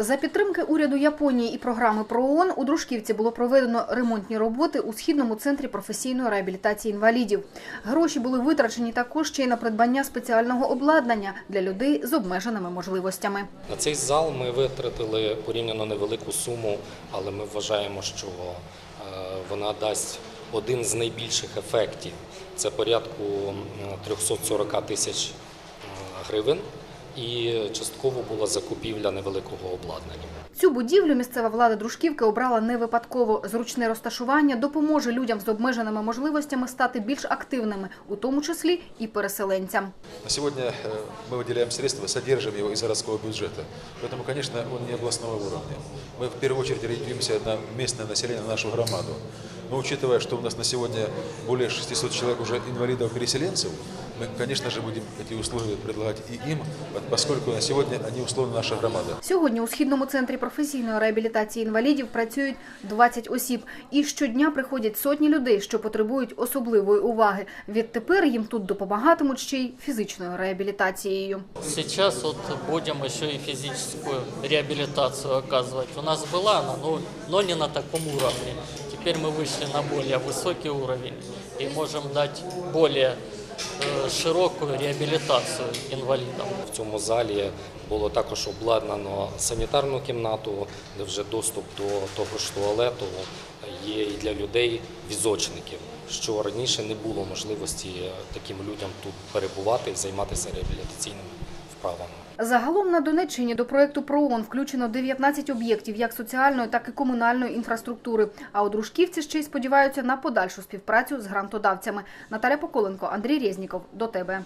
За підтримки уряду Японії і програми ПРООН у Дружківці було проведено ремонтні роботи у східному центрі професійної реабілітації інвалідів. Гроші були витрачені також ще й на придбання спеціального обладнання для людей з обмеженими можливостями. На цей зал ми витратили порівняно невелику суму, але ми вважаємо, що е, вона дасть один з найбільших ефектів. Це порядку м, 340 тисяч е, гривень І частково була закупівля невеликого обладнання. Цю будівлю місцева влада Дружківки обрала не випадково. Зручне розташування допоможе людям з обмеженими можливостями стати більш активними, у тому числі і переселенцям. На сегодня э, мы выделяем средства, содержим его из городского бюджета. Поэтому, конечно, он не областного уровня. Мы в первую очередь ориентируемся на местное население, на нашу громаду. Но учитывая, что у нас на сегодня более 600 человек уже инвалидов-переселенцев, мы, конечно же, будем эти услуги предлагать и им, поскольку на сегодня они условно наша громада. Сьогодні у східному центрі професійної реабілітації інвалідів працюють 20 осіб. І щодня приходять сотні людей, що потребують особливої уваги. Відтепер їм тут допомагатимуть ще й фізичною реабілітацією. Сейчас вот будем еще и физическую реабилитацию оказывать. У нас была она, но, но не на таком уровне. Теперь мы вышли на более высокий уровень и можем дать более э, реабілітацію інвалідам. В цьому залі було також обладнано санітарну кімнату, де вже доступ до того ж туалету є і для людей візочників, що раніше не було можливості таким людям тут перебувати і займатися реабілітаційними вправами. Загалом на Донеччині до проекту ПРООН включено 19 об'єктів як соціальної, так і комунальної інфраструктури. А у Дружківці ще й сподіваються на подальшу співпрацю з грантодавцями. Наталя Поколенко, Андрій Резніков. До тебе.